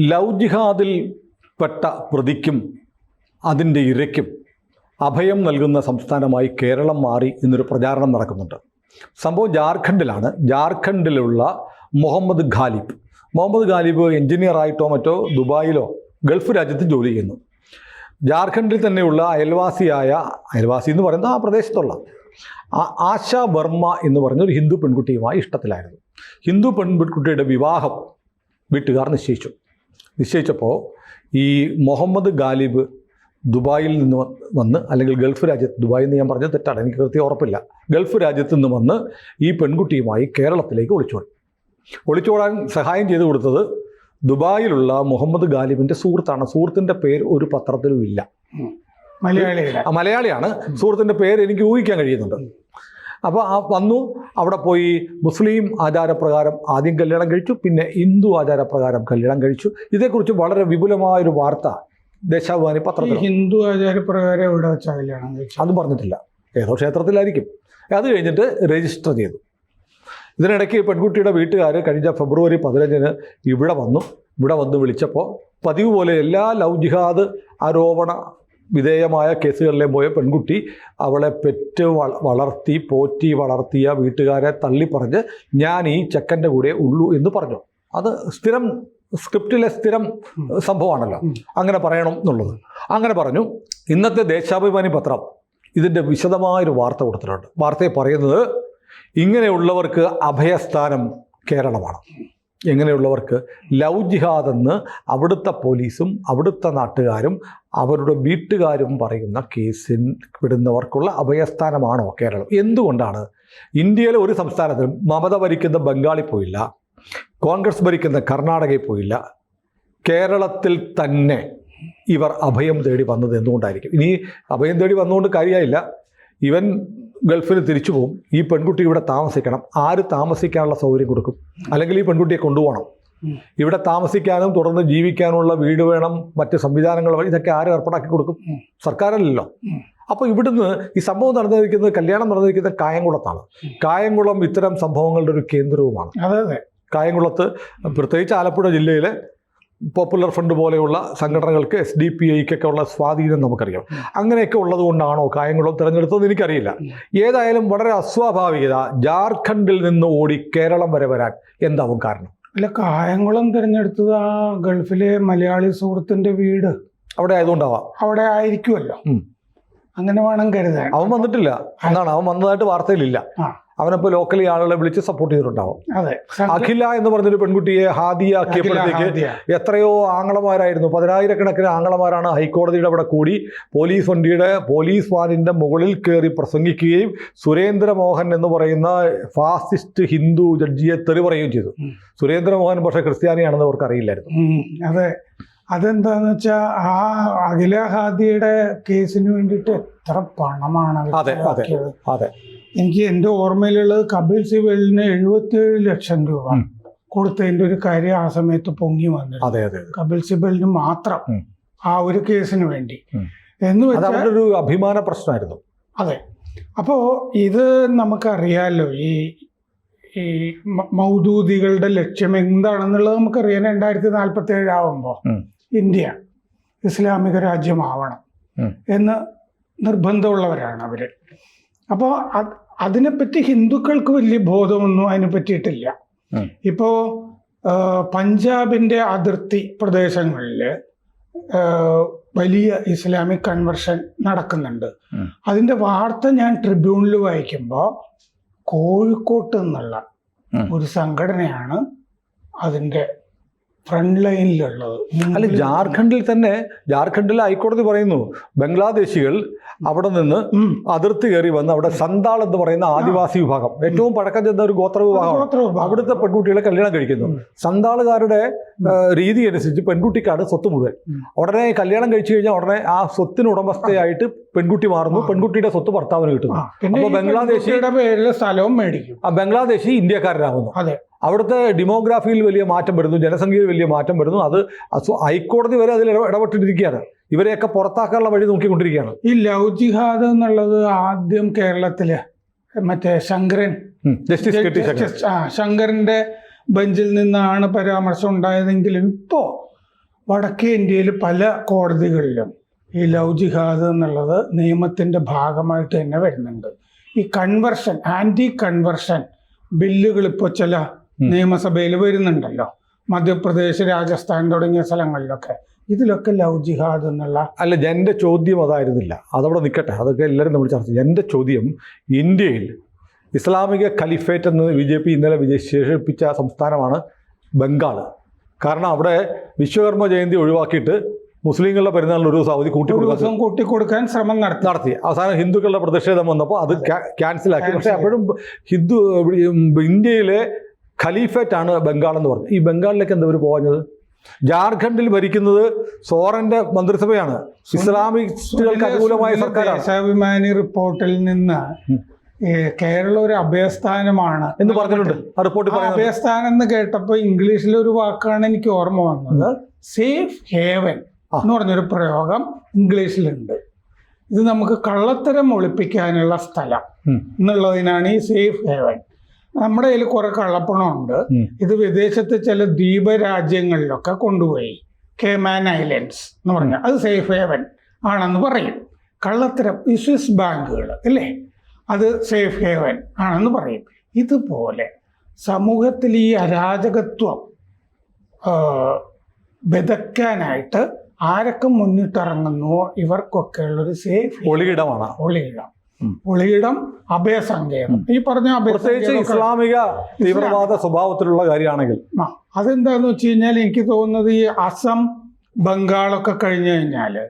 Love ജിഹാദിൽ പെട്ട പ്രതിക്കും അതിന്റെ ഇരയ്ക്കും അഭയം നൽകുന്ന സംസ്ഥാനമായി കേരളം മാറി എന്നൊരു പ്രചാരണം നടക്കുന്നുണ്ട്. സംഭവം ജാർഖണ്ഡിലാണ്. ജാർഖണ്ഡിലുള്ള മുഹമ്മദ് ഖാലിബ്. മുഹമ്മദ് ഖാലിബ് എഞ്ചിനീയറായിട്ടോ മറ്റോ ദുബായിലോ ഗൾഫ് രാജ്യത്ത് ജോലി ചെയ്യുന്നു. ജാർഖണ്ഡിൽ തന്നെയുള്ള അയൽവാസിയായ അയൽവാസി എന്ന് പറയുന്നത് ആ പ്രദേശത്തുള്ള ആശ വർമ്മ എന്ന് പറഞ്ഞ ഒരു ഹിന്ദു പെൺകുട്ടിയുമായി ഇഷ്ടത്തിലായിരുന്നു. ഹിന്ദു പെൺകുട്ടിയുടെ വിവാഹം വീട്ടുകാർ നിശ്ചയിച്ചു. നിശ്ചയിച്ചപ്പോൾ ഈ മുഹമ്മദ് ഗാലിബ് ദുബായിൽ നിന്ന് വന്ന് അല്ലെങ്കിൽ ഗൾഫ് രാജ്യത്ത് ദുബായിൽ നിന്ന് ഞാൻ പറഞ്ഞത് തെറ്റാണ് എനിക്ക് കൃത്യം ഉറപ്പില്ല. ഗൾഫ് രാജ്യത്ത് നിന്ന് വന്ന് ഈ പെൺകുട്ടിയുമായി കേരളത്തിലേക്ക് ഒളിച്ചോടി. ഒളിച്ചോടാൻ സഹായം ചെയ്തു കൊടുത്തത് ദുബായിലുള്ള മുഹമ്മദ് ഗാലിബിന്റെ സുഹൃത്താണ്. സുഹൃത്തിന്റെ പേര് ഒരു പത്രത്തിലും ഇല്ല. മലയാളിയാണ് മലയാളിയാണ്. സുഹൃത്തിന്റെ പേര് എനിക്ക് ഊഹിക്കാൻ കഴിയുന്നുണ്ട്. അപ്പോൾ ആ വന്നു. അവിടെ പോയി മുസ്ലിം ആചാരപ്രകാരം ആദ്യം കല്യാണം കഴിച്ചു. പിന്നെ ഹിന്ദു ആചാരപ്രകാരം കല്യാണം കഴിച്ചു. ഇതേക്കുറിച്ച് വളരെ വിപുലമായൊരു വാർത്ത ദേശാഭിമാനി പത്രത്തിൽ. ഹിന്ദു ആചാരപ്രകാരം ഇവിടെ വെച്ചാൽ കല്യാണം കഴിച്ചു അത് പറഞ്ഞിട്ടില്ല. ഏതോ ക്ഷേത്രത്തിലായിരിക്കും. അത് കഴിഞ്ഞിട്ട് രജിസ്റ്റർ ചെയ്തു. ഇതിനിടയ്ക്ക് പെൺകുട്ടിയുടെ വീട്ടുകാർ കഴിഞ്ഞ ഫെബ്രുവരി പതിനഞ്ചിന് ഇവിടെ വന്നു. ഇവിടെ വന്ന് വിളിച്ചപ്പോൾ പതിവ് പോലെ എല്ലാ ലവ് ജിഹാദ് ആരോപണ വിധേയമായ കേസുകളിലെ പോയ പെൺകുട്ടി അവളെ പെറ്റ് വളർത്തി പോറ്റി വളർത്തിയ വീട്ടുകാരെ തള്ളിപ്പറഞ്ഞ് ഞാൻ ഈ ചെക്കന്റെ കൂടെ ഉള്ളൂ എന്ന് പറഞ്ഞു. അത് സ്ഥിരം സ്ക്രിപ്റ്റിലെ സ്ഥിരം സംഭവമാണല്ലോ. അങ്ങനെ പറയണം എന്നുള്ളത്. അങ്ങനെ പറഞ്ഞു. ഇന്നത്തെ ദേശാഭിമാനി പത്രം ഇതിന്റെ വിശദമായൊരു വാർത്ത കൊടുത്തിട്ടുണ്ട്. വാർത്തയിൽ പറയുന്നത് ഇങ്ങനെയുള്ളവർക്ക് അഭയസ്ഥാനം കേരളമാണ്. എങ്ങനെയുള്ളവർക്ക് ലവ് ജിഹാദ് എന്ന് അവിടുത്തെ പോലീസും അവിടുത്തെ നാട്ടുകാരും അവരുടെ വീട്ടുകാരും പറയുന്ന കേസിൽ വിടുന്നവർക്കുള്ള അഭയസ്ഥാനമാണോ കേരളം? എന്തുകൊണ്ടാണ്? ഇന്ത്യയിലെ ഒരു സംസ്ഥാനത്തിലും മമത ഭരിക്കുന്ന ബംഗാളിൽ പോയില്ല കോൺഗ്രസ് ഭരിക്കുന്ന കർണാടകയിൽ പോയില്ല കേരളത്തിൽ തന്നെ ഇവർ അഭയം തേടി വന്നത് എന്തുകൊണ്ടായിരിക്കും? ഇനി അഭയം തേടി വന്നുകൊണ്ട് കാര്യമായില്ല. ഇവൻ ഗൾഫിന് തിരിച്ചു പോകും ഈ പെൺകുട്ടി ഇവിടെ താമസിക്കണം. ആര് താമസിക്കാനുള്ള സൗകര്യം കൊടുക്കും? അല്ലെങ്കിൽ ഈ പെൺകുട്ടിയെ കൊണ്ടുപോകണം? ഇവിടെ താമസിക്കാനും തുടർന്ന് ജീവിക്കാനുള്ള വീട് വേണം മറ്റ് സംവിധാനങ്ങൾ ഇതൊക്കെ ആര് ഏർപ്പാടാക്കി കൊടുക്കും. സർക്കാരല്ലല്ലോ. അപ്പോൾ ഇവിടുന്ന് ഈ സംഭവം നടന്നിരിക്കുന്നത് കല്യാണം നടന്നിരിക്കുന്നത് കായംകുളത്താണ്. കായംകുളം ഇത്തരം സംഭവങ്ങളുടെ ഒരു കേന്ദ്രവുമാണ്. അതെ അതെ. കായംകുളത്ത് പ്രത്യേകിച്ച് ആലപ്പുഴ ജില്ലയിലെ പോപ്പുലർ ഫ്രണ്ട് പോലെയുള്ള സംഘടനകൾക്ക് എസ് ഡി പി ഐക്കൊക്കെ ഉള്ള സ്വാധീനം നമുക്കറിയാം. അങ്ങനെയൊക്കെ ഉള്ളത് കൊണ്ടാണോ കായംകുളം തിരഞ്ഞെടുത്തതെന്ന് എനിക്കറിയില്ല. ഏതായാലും വളരെ അസ്വാഭാവികത ജാർഖണ്ഡിൽ നിന്ന് ഓടി കേരളം വരെ വരാൻ എന്താവും കാരണം? അല്ല കായംകുളം തിരഞ്ഞെടുത്തത് ആ ഗൾഫിലെ മലയാളി സുഹൃത്തിന്റെ വീട്. അവിടെ ആയതുകൊണ്ടാവാം. അവിടെ ആയിരിക്കുമല്ലോ. അങ്ങനെ വേണം കരുതാൻ. അവൻ വന്നിട്ടില്ല. എന്നാണ് അവൻ വന്നതായിട്ട് വാർത്തയിലില്ല. അവനപ്പോ ലോക്കലി ആളുകളെ വിളിച്ച് സപ്പോർട്ട് ചെയ്തിട്ടുണ്ടാവും. അഖില എന്ന് പറഞ്ഞൊരു പെൺകുട്ടിയെ ഹാദിയാക്കിയപ്പോഴത്തേക്ക് ഹാദിയ. എത്രയോ ആങ്ങളമാരായിരുന്നു. പതിനായിരക്കണക്കിന് ആങ്ങളമാരാണ് ഹൈക്കോടതിയുടെ അവിടെ കൂടി പോലീസ് വണ്ടിയുടെ പോലീസ് വാനിന്റെ മുകളിൽ കയറി പ്രസംഗിക്കുകയും സുരേന്ദ്രമോഹൻ എന്ന് പറയുന്ന ഫാസിസ്റ്റ് ഹിന്ദു ജഡ്ജിയെ തെറി പറയുകയും ചെയ്തു സുരേന്ദ്ര സുരേന്ദ്രമോഹൻ പക്ഷേ ക്രിസ്ത്യാനിയാണെന്ന് അവർക്ക് അറിയില്ലായിരുന്നു. അതെ. അതെന്താന്ന് വെച്ചാ ആ അഖില ഹാദിയുടെ കേസിന് വേണ്ടിട്ട് എത്ര പണമാണ് അതെ, അതെ. അതെ. എനിക്ക് എന്റെ ഓർമ്മയിലുള്ളത് കപിൽ സിബലിന് എഴുപത്തിയേഴ് ലക്ഷം രൂപ കൊടുത്തതിന്റെ കൊടുത്തതിന്റെ ഒരു കാര്യം ആ സമയത്ത് പൊങ്ങി വന്നു അതെ അതെ. കപിൽ സിബലിന് മാത്രം ആ ഒരു കേസിന് വേണ്ടി. എന്ന് വെച്ചാൽ ഒരു അഭിമാന പ്രശ്നമായിരുന്നു. അതെ. അപ്പോ ഇത് നമുക്കറിയാലോ ഈ ഈ മൗദൂദികളുടെ ലക്ഷ്യം എന്താണെന്നുള്ളത് നമുക്കറിയാം. രണ്ടായിരത്തി നാൽപ്പത്തി ഏഴാവുമ്പോൾ. ഇന്ത്യ ഇസ്ലാമിക രാജ്യമാവണം. എന്ന് നിർബന്ധമുള്ളവരാണ് അവർ അപ്പോ അതിനെപ്പറ്റി ഹിന്ദുക്കൾക്ക് വലിയ ബോധമൊന്നും അതിനെ പറ്റിയിട്ടില്ല. ഇപ്പോ പഞ്ചാബിന്റെ അതിർത്തി പ്രദേശങ്ങളിൽ വലിയ ഇസ്ലാമിക് കൺവെർഷൻ നടക്കുന്നുണ്ട്. അതിന്റെ വാർത്ത ഞാൻ ട്രിബ്യൂണിൽ വായിക്കുമ്പോൾ കോഴിക്കോട്ട് എന്നുള്ള ഒരു സംഘടനയാണ് അതിന്റെ ഫ്രണ്ട് ലൈനിലുള്ളത് അല്ല ജാർഖണ്ഡിൽ തന്നെ ജാർഖണ്ഡിൽ ഹൈക്കോടതി പറയുന്നു ബംഗ്ലാദേശികൾ അവിടെ നിന്ന്. അതിർത്തി കയറി വന്ന് അവിടെ സന്താൾ എന്ന് പറയുന്ന ആദിവാസി വിഭാഗം ഏറ്റവും പഴക്കം ചെന്ന ഒരു ഗോത്ര വിഭാഗമാണ്. അവിടുത്തെ പെൺകുട്ടികളെ കല്യാണം കഴിക്കുന്നു. സന്താളുകാരുടെ രീതി അനുസരിച്ച് പെൺകുട്ടിക്കാണ് സ്വത്ത് മുഴുവൻ. ഉടനെ കല്യാണം കഴിച്ചു കഴിഞ്ഞാൽ ഉടനെ ആ സ്വത്തിന് ഉടമസ്ഥയായിട്ട് പെൺകുട്ടി മാറുന്നു പെൺകുട്ടിയുടെ സ്വത്ത് ഭർത്താവിന് കിട്ടുന്നു. അപ്പോൾ ബംഗ്ലാദേശിയുടെ പേരിൽ സ്ഥലവും മേടിക്കും. ആ ബംഗ്ലാദേശി ഇന്ത്യക്കാരനാകുന്നു. അതെ. അവിടുത്തെ ഡെമോഗ്രാഫിയിൽ വലിയ മാറ്റം വരുന്നു ജനസംഖ്യയിൽ വലിയ മാറ്റം വരുന്നു. അത് ഹൈക്കോടതി വരെ അതിൽ ഇട- ഇടപെട്ടിരിക്കുകയാണ്. ഇവരെയൊക്കെ പുറത്താക്കാനുള്ള വഴി നോക്കിക്കൊണ്ടിരിക്കുകയാണ്. ഈ ലവ് ജിഹാദ് എന്നുള്ളത് ആദ്യം കേരളത്തിൽ മറ്റേ ശങ്കരൻ ജസ്റ്റിസ് ആ ശങ്കരന്റെ ബെഞ്ചിൽ നിന്നാണ് പരാമർശം ഉണ്ടായതെങ്കിലും ഇപ്പോ വടക്കേ ഇന്ത്യയിൽ പല കോടതികളിലും ഈ ലവ് ജിഹാദ് എന്നുള്ളത് നിയമത്തിന്റെ ഭാഗമായിട്ട് തന്നെ വരുന്നുണ്ട്. ഈ കൺവെർഷൻ ആന്റി കൺവെർഷൻ ബില്ലുകൾ ഇപ്പോൾ ചില നിയമസഭയിൽ വരുന്നുണ്ടല്ലോ. മധ്യപ്രദേശ് രാജസ്ഥാൻ തുടങ്ങിയ സ്ഥലങ്ങളിലൊക്കെ. ഇതിലൊക്കെ ലവ് ജിഹാദ് എന്നുള്ള അല്ല എന്റെ ചോദ്യം അതായിരുന്നില്ല. അതവിടെ നിൽക്കട്ടെ. അതൊക്കെ എല്ലാവരും നമ്മൾ ചർച്ച ചെയ്യും. എന്റെ ചോദ്യം ഇന്ത്യയിൽ ഇസ്ലാമിക ഖലിഫേറ്റ് എന്ന് ബി ജെ പി ഇന്നലെ വിശേഷിപ്പിച്ച സംസ്ഥാനമാണ് ബംഗാൾ കാരണം അവിടെ വിശ്വകർമ്മ ജയന്തി ഒഴിവാക്കിയിട്ട് മുസ്ലിങ്ങളുടെ പെരുന്നാളിന് ഒരു ദിവസം അവധി കൂട്ടി കൂട്ടിക്കൊടുക്കാൻ ദിവസം കൂട്ടിക്കൊടുക്കാൻ ശ്രമം നടത്തി. നടത്തി. അവസാനം ഹിന്ദുക്കളുടെ പ്രതിഷേധം വന്നപ്പോൾ അത് ക്യാൻസലാക്കി പക്ഷേ അപ്പോഴും ഹിന്ദു ഇന്ത്യയിലെ ഖലീഫേറ്റ് ആണ് ബംഗാൾ എന്ന് പറഞ്ഞു ഈ ബംഗാളിലേക്ക് എന്താ ഇവർ പോകുന്നത് ജാർഖണ്ഡിൽ ഭരിക്കുന്നത് സോറന്റെ മന്ത്രിസഭയാണ്. ഇസ്ലാമിസ്റ്റുകൾക്ക് അനുകൂലമായ സർക്കാരാണ്. ദേശാഭിമാനി റിപ്പോർട്ടിൽ നിന്ന് കേരള ഒരു അഭയസ്ഥാനമാണ്. എന്ന് പറഞ്ഞിട്ടുണ്ട്. ആ റിപ്പോർട്ടിൽ ആ അഭയസ്ഥാനം എന്ന് കേട്ടപ്പോൾ ഇംഗ്ലീഷിൽ ഒരു വാക്കാണ് എനിക്ക് ഓർമ്മ വന്നത്. Safe haven. എന്ന് പറഞ്ഞൊരു പ്രയോഗം ഇംഗ്ലീഷിലുണ്ട്. ഇത് നമുക്ക് കള്ളത്തരം ഒളിപ്പിക്കാനുള്ള സ്ഥലം എന്നുള്ളതിനാണ് ഈ സേഫ് ഹേവൻ. നമ്മുടെ കയ്യിൽ കുറെ കള്ളപ്പണമുണ്ട്. ഇത് വിദേശത്തെ ചില ദ്വീപ രാജ്യങ്ങളിലൊക്കെ കൊണ്ടുപോയി. കേമാൻ ഐലൻഡ്സ് എന്ന് പറഞ്ഞാൽ അത് സേഫ് ഹേവൻ ആണെന്ന് പറയും. കള്ളത്തരം ഈ സ്വിസ് ബാങ്കുകൾ അല്ലേ? അത് സേഫ് ഹേവൻ ആണെന്ന് പറയും. ഇതുപോലെ സമൂഹത്തിൽ ഈ അരാജകത്വം ബെതക്കാനായിട്ട് ആരൊക്കെ മുന്നിട്ടിറങ്ങുന്നുവോ ഇവർക്കൊക്കെ ഉള്ളൊരു സേഫ് ഒളിയിടമാണ് ഒളിയിടം ഉം. ഒളിയിടം അഭയസങ്കേതം. ഈ പറഞ്ഞ പ്രത്യേകിച്ച് ഇസ്ലാമിക തീവ്രവാദ സ്വഭാവത്തിലുള്ള കാര്യമാണെങ്കിൽ. അതെന്താന്ന് വെച്ച് കഴിഞ്ഞാൽ എനിക്ക് തോന്നുന്നത് ഈ അസം ബംഗാളൊക്കെ കഴിഞ്ഞു കഴിഞ്ഞാൽ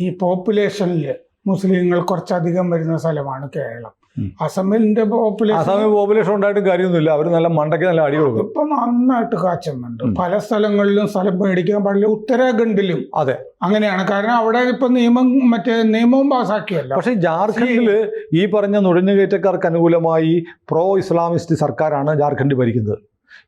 ഈ പോപ്പുലേഷനിൽ മുസ്ലിങ്ങൾ കുറച്ചധികം വരുന്ന സ്ഥലമാണ് കേരളം. അസമിന്റെ പോപ്പുലേഷൻ അസമി പോപ്പുലേഷൻ ഉണ്ടായിട്ട് കാര്യമൊന്നുമില്ല. അവർ നല്ല മണ്ടയ്ക്ക് നല്ല അടി കൊടുക്കും. ഇപ്പൊ നന്നായിട്ട് കാച്ചുന്നുണ്ട് പല സ്ഥലങ്ങളിലും സ്ഥലം മേടിക്കാൻ പാടില്ല. ഉത്തരാഖണ്ഡിലും അതെ. അങ്ങനെയാണ്. കാരണം അവിടെ ഇപ്പൊ നിയമം മറ്റേ നിയമവും പാസാക്കിയല്ല. പക്ഷേ ജാർഖണ്ഡിൽ ഈ പറഞ്ഞ നുഴഞ്ഞുകയറ്റക്കാർക്ക് അനുകൂലമായി പ്രോ ഇസ്ലാമിസ്റ്റ് സർക്കാരാണ് ജാർഖണ്ഡ് ഭരിക്കുന്നത്.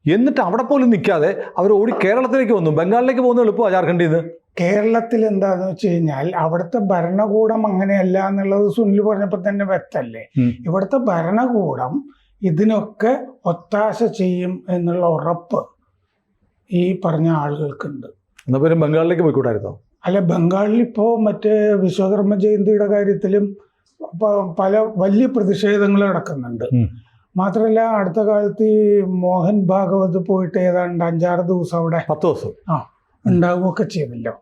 എന്നിട്ട് അവിടെ പോലും നിൽക്കാതെ അവർ ഓടി കേരളത്തിലേക്ക് വന്നു. ബംഗാളിലേക്ക് പോകുന്ന എളുപ്പമാണ് ജാർഖണ്ഡിൽ നിന്ന് കേരളത്തിൽ എന്താന്ന് വെച്ച് കഴിഞ്ഞാൽ അവിടുത്തെ ഭരണകൂടം അങ്ങനെയല്ല എന്നുള്ളത് സുനിൽ പറഞ്ഞപ്പോൾ തന്നെ വ്യക്തല്ലേ. ഇവിടുത്തെ ഭരണകൂടം ഇതിനൊക്കെ ഒത്താശ ചെയ്യും എന്നുള്ള ഉറപ്പ് ഈ പറഞ്ഞ ആളുകൾക്കുണ്ട്. പിന്നെ ബംഗാളിലേക്ക് പോയിക്കൂടായിരുന്നോ? അല്ല ബംഗാളിൽ ഇപ്പോൾ മറ്റേ വിശ്വകർമ്മ ജയന്തിയുടെ കാര്യത്തിലും പല വലിയ പ്രതിഷേധങ്ങൾ നടക്കുന്നുണ്ട്. മാത്രമല്ല അടുത്ത കാലത്ത് ഈ മോഹൻ ഭാഗവത് പോയിട്ട് ഏതാണ്ട് അഞ്ചാറ് ദിവസം അവിടെ പത്ത് ദിവസം. ആ ഉണ്ടാവുകയൊക്കെ ചെയ്തല്ലോ.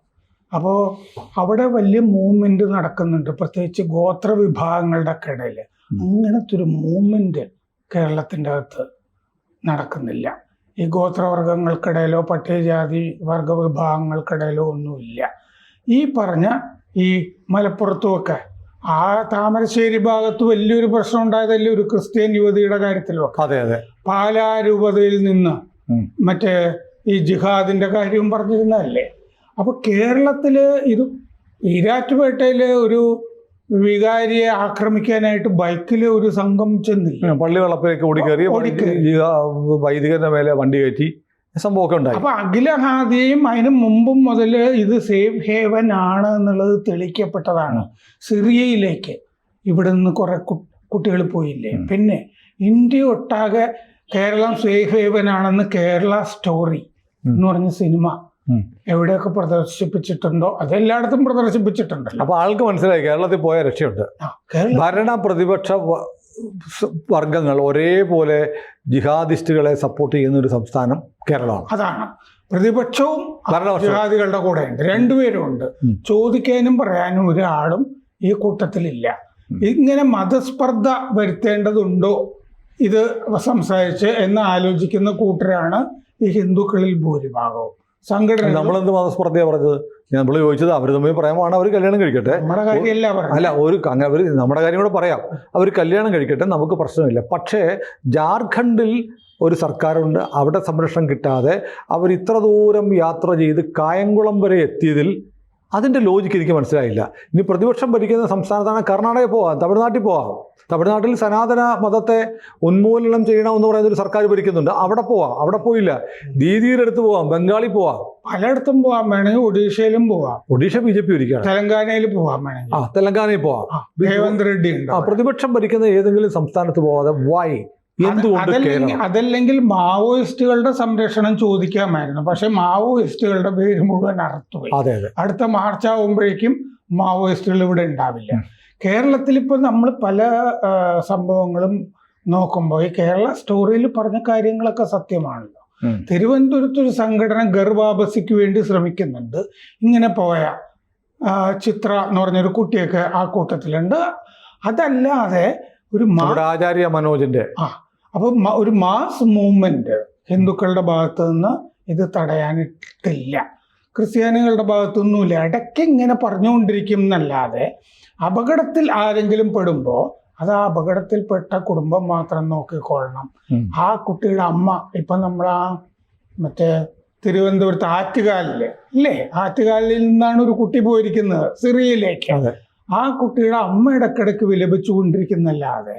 അപ്പോൾ അവിടെ വലിയ മൂവ്മെന്റ് നടക്കുന്നുണ്ട്. പ്രത്യേകിച്ച് ഗോത്ര വിഭാഗങ്ങളുടെ ഒക്കെ ഇടയിൽ അങ്ങനത്തെ ഒരു മൂവ്മെന്റ് കേരളത്തിന്റെ അകത്ത് നടക്കുന്നില്ല. ഈ ഗോത്രവർഗങ്ങൾക്കിടയിലോ പട്ടികജാതി വർഗ വിഭാഗങ്ങൾക്കിടയിലോ ഒന്നുമില്ല. ഈ പറഞ്ഞ ഈ മലപ്പുറത്തുമൊക്കെ ആ താമരശ്ശേരി ഭാഗത്ത് വലിയൊരു പ്രശ്നം ഉണ്ടായതല്ലേ ഒരു ക്രിസ്ത്യൻ യുവതിയുടെ കാര്യത്തിലൊക്കെ? അതെ അതെ. പാലാരൂപതയിൽ നിന്ന്. മറ്റേ ഈ ജിഹാദിന്റെ കാര്യവും പറഞ്ഞിരുന്നതല്ലേ? അപ്പൊ കേരളത്തിൽ ഇത് ഈരാറ്റുപേട്ടയിൽ ഒരു വികാരിയെ ആക്രമിക്കാനായിട്ട് ബൈക്കിൽ ഒരു സംഘം ചെന്നില്ല. പള്ളി വളപ്പിലേക്ക് ഓടിക്കയറി വൈദികരുടെ മേലെ വണ്ടി കയറ്റി സംഭവമൊക്കെ ഉണ്ടായി. അപ്പൊ അഖിലഹാദിയും അതിന് മുമ്പും മുതൽ ഇത് സേഫ് ഹേവൻ ആണ് എന്നുള്ളത് തെളിയിക്കപ്പെട്ടതാണ് സിറിയയിലേക്ക്. ഇവിടെ നിന്ന് കുറെ കുട്ടികൾ പോയില്ലേ? പിന്നെ ഇന്ത്യ ഒട്ടാകെ കേരളം സേഫ് ഹേവൻ ആണെന്ന് കേരള സ്റ്റോറി. എന്ന് പറഞ്ഞ സിനിമ എവിടെയൊക്കെ പ്രദർശിപ്പിച്ചിട്ടുണ്ടോ അതെല്ലായിടത്തും പ്രദർശിപ്പിച്ചിട്ടുണ്ട്. അപ്പൊ ആൾക്ക് മനസ്സിലായി കേരളത്തിൽ പോയ രക്ഷയുണ്ട്. ഭരണ പ്രതിപക്ഷ വർഗങ്ങൾ ഒരേപോലെ ജിഹാദിസ്റ്റുകളെ സപ്പോർട്ട് ചെയ്യുന്ന ഒരു സംസ്ഥാനം കേരളമാണ്. അതാണ്. പ്രതിപക്ഷവും. ജിഹാദികളുടെ കൂടെ ഉണ്ട് രണ്ടുപേരും ഉണ്ട്. ചോദിക്കാനും പറയാനും ഒരാളും ഈ കൂട്ടത്തിലില്ല. ഇങ്ങനെ മതസ്പർദ്ധ വരുത്തേണ്ടതുണ്ടോ? ഇത് സംസാരിച്ച് എന്ന് ആലോചിക്കുന്ന കൂട്ടരാണ് ഈ ഹിന്ദുക്കളിൽ ഭൂരിഭാഗവും. സംഘടന നമ്മളെന്ത് മതസ്പർദ്ധയാണ് പറഞ്ഞത്? നമ്മൾ ചോദിച്ചത് അവർ തമ്മിൽ പറയാമാണ് അവർ കല്യാണം കഴിക്കട്ടെ. നമ്മുടെ കാര്യമല്ല അല്ല ഒരു അങ്ങനെ അവർ നമ്മുടെ കാര്യം കൂടെ പറയാം. അവർ കല്യാണം കഴിക്കട്ടെ നമുക്ക് പ്രശ്നമില്ല. പക്ഷേ ജാർഖണ്ഡിൽ ഒരു സർക്കാരുണ്ട്. അവിടെ സംരക്ഷണം കിട്ടാതെ അവർ ഇത്ര ദൂരം യാത്ര ചെയ്ത് കായംകുളം വരെ എത്തിയതിൽ അതിന്റെ ലോജിക്ക് എനിക്ക് മനസ്സിലായില്ല. ഇനി പ്രതിപക്ഷം ഭരിക്കുന്ന സംസ്ഥാനത്താണ് കർണാടകയിൽ പോവാം തമിഴ്നാട്ടിൽ പോവാം. തമിഴ്നാട്ടിൽ സനാതന മതത്തെ ഉന്മൂലനം ചെയ്യണമെന്ന് പറയുന്ന ഒരു സർക്കാർ ഭരിക്കുന്നുണ്ട്. അവിടെ പോവാം അവിടെ പോയില്ല. ദീദിയുടെ അടുത്ത് പോവാം ബംഗാളിൽ പോവാം. പലയിടത്തും പോവാൻ വേണമെങ്കിൽ ഒഡീഷയിലും പോവാം. ഒഡീഷ ബി ജെ പി ഇരിക്കുകയാണ് തെലങ്കാനയിൽ പോവാൻ വേണമെങ്കിൽ. ആ തെലങ്കാനയിൽ പോവാം. റെഡ്ഡി ഉണ്ട്? ആ പ്രതിപക്ഷം ഭരിക്കുന്ന ഏതെങ്കിലും സംസ്ഥാനത്ത് പോവാതെ വൈ എന്തുകൊണ്ട് അതല്ലെങ്കിൽ മാവോയിസ്റ്റുകളുടെ സംരക്ഷണം ചോദിക്കാമായിരുന്നു. പക്ഷെ മാവോയിസ്റ്റുകളുടെ പേര് മുഴുവൻ അറുത്തുപോയി. അടുത്ത മാർച്ച് ആവുമ്പോഴേക്കും മാവോയിസ്റ്റുകൾ ഇവിടെ ഉണ്ടാവില്ല. കേരളത്തിൽ ഇപ്പോൾ നമ്മൾ പല സംഭവങ്ങളും നോക്കുമ്പോൾ ഈ കേരള സ്റ്റോറിയിൽ പറഞ്ഞ കാര്യങ്ങളൊക്കെ സത്യമാണല്ലോ. തിരുവനന്തപുരത്ത് ഒരു സംഘടന ഗർഭാബസിക്ക് വേണ്ടി ശ്രമിക്കുന്നുണ്ട്. ഇങ്ങനെ പോയ ആ, ചിത്ര എന്ന് പറഞ്ഞൊരു കുട്ടിയൊക്കെ ആ കൂട്ടത്തിലുണ്ട്. അതല്ലാതെ ഒരു ആചാര്യ മനോജിന്റെ അപ്പോൾ ഒരു മാസ് മൂവ്മെന്റ് ഹിന്ദുക്കളുടെ ഭാഗത്തു നിന്ന് ഇത് തടയാനിട്ടില്ല. ക്രിസ്ത്യാനികളുടെ ഭാഗത്തൊന്നുമില്ല ഇടയ്ക്ക് ഇങ്ങനെ പറഞ്ഞുകൊണ്ടിരിക്കും എന്നല്ലാതെ അപകടത്തിൽ ആരെങ്കിലും പെടുമ്പോൾ അത് ആ അപകടത്തിൽപ്പെട്ട കുടുംബം മാത്രം നോക്കിക്കൊള്ളണം. ആ കുട്ടിയുടെ അമ്മ ഇപ്പൊ നമ്മൾ ആ മറ്റേ തിരുവനന്തപുരത്ത് ആറ്റുകാലിൽ അല്ലേ ആറ്റുകാലിൽ നിന്നാണ് ഒരു കുട്ടി പോയിരിക്കുന്നത് സിറിയയിലേക്ക്. ആ കുട്ടിയുടെ അമ്മ ഇടക്കിടക്ക് വിലപിച്ചുകൊണ്ടിരിക്കുന്നല്ലാതെ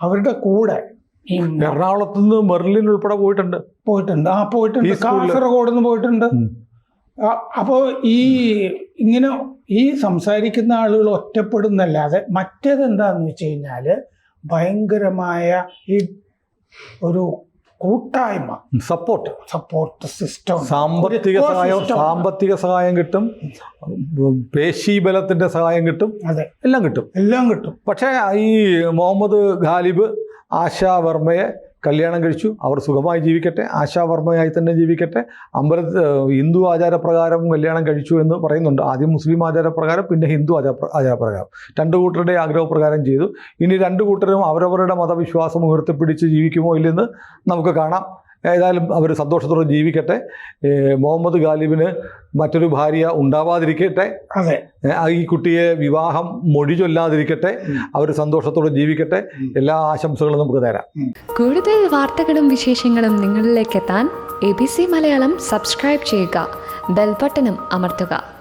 അവരുടെ കൂടെ എറണാകുളത്ത് നിന്ന് മെർലിൻ ഉൾപ്പെടെ പോയിട്ടുണ്ട്. പോയിട്ടുണ്ട്. ആ പോയിട്ടുണ്ട്. കാസർഗോഡ് നിന്ന് പോയിട്ടുണ്ട്. അപ്പോൾ ഈ ഇങ്ങനെ ഈ സംസാരിക്കുന്ന ആളുകൾ ഒറ്റപ്പെടുന്നല്ലാതെ മറ്റേത് എന്താന്ന് വെച്ച് കഴിഞ്ഞാൽ ഭയങ്കരമായ ഈ ഒരു കൂട്ടായ്മ. സപ്പോർട്ട് സപ്പോർട്ട് സിസ്റ്റം സാമ്പത്തിക സഹായം സാമ്പത്തിക സഹായം കിട്ടും. പേശീബലത്തിന്റെ സഹായം കിട്ടും. അതെ. എല്ലാം കിട്ടും. എല്ലാം കിട്ടും. പക്ഷേ ഈ മുഹമ്മദ് ഖാലിബ് ആശാ വർമ്മയെ കല്യാണം കഴിച്ചു. അവർ സുഖമായി ജീവിക്കട്ടെ. ആശാവർമ്മയായി തന്നെ ജീവിക്കട്ടെ. അമ്പല ഹിന്ദു ആചാരപ്രകാരം കല്യാണം കഴിച്ചു എന്ന് പറയുന്നുണ്ട്. ആദ്യം മുസ്ലിം ആചാരപ്രകാരം പിന്നെ ഹിന്ദു ആചാര ആചാരപ്രകാരം. രണ്ട് കൂട്ടരുടെ ആഗ്രഹപ്രകാരം ചെയ്തു. ഇനി രണ്ട് കൂട്ടരും അവരവരുടെ മതവിശ്വാസം ഉയർത്തിപ്പിടിച്ച് ജീവിക്കുമോ ഇല്ലെന്ന് നമുക്ക് കാണാം. ഏതായാലും അവർ സന്തോഷത്തോടെ ജീവിക്കട്ടെ. മുഹമ്മദ് ഗാലിബിന് മറ്റൊരു ഭാര്യ ഉണ്ടാവാതിരിക്കട്ടെ. അതെ. ഈ കുട്ടിയെ വിവാഹം മൊഴി ചൊല്ലാതിരിക്കട്ടെ. അവർ സന്തോഷത്തോടെ ജീവിക്കട്ടെ. എല്ലാ ആശംസകളും നമുക്ക് തരാം കൂടുതൽ വാർത്തകളും വിശേഷങ്ങളും നിങ്ങളിലേക്ക് എത്താൻ A B C Malayalam subscribe ചെയ്യുക. ബെൽബട്ടനും അമർത്തുക.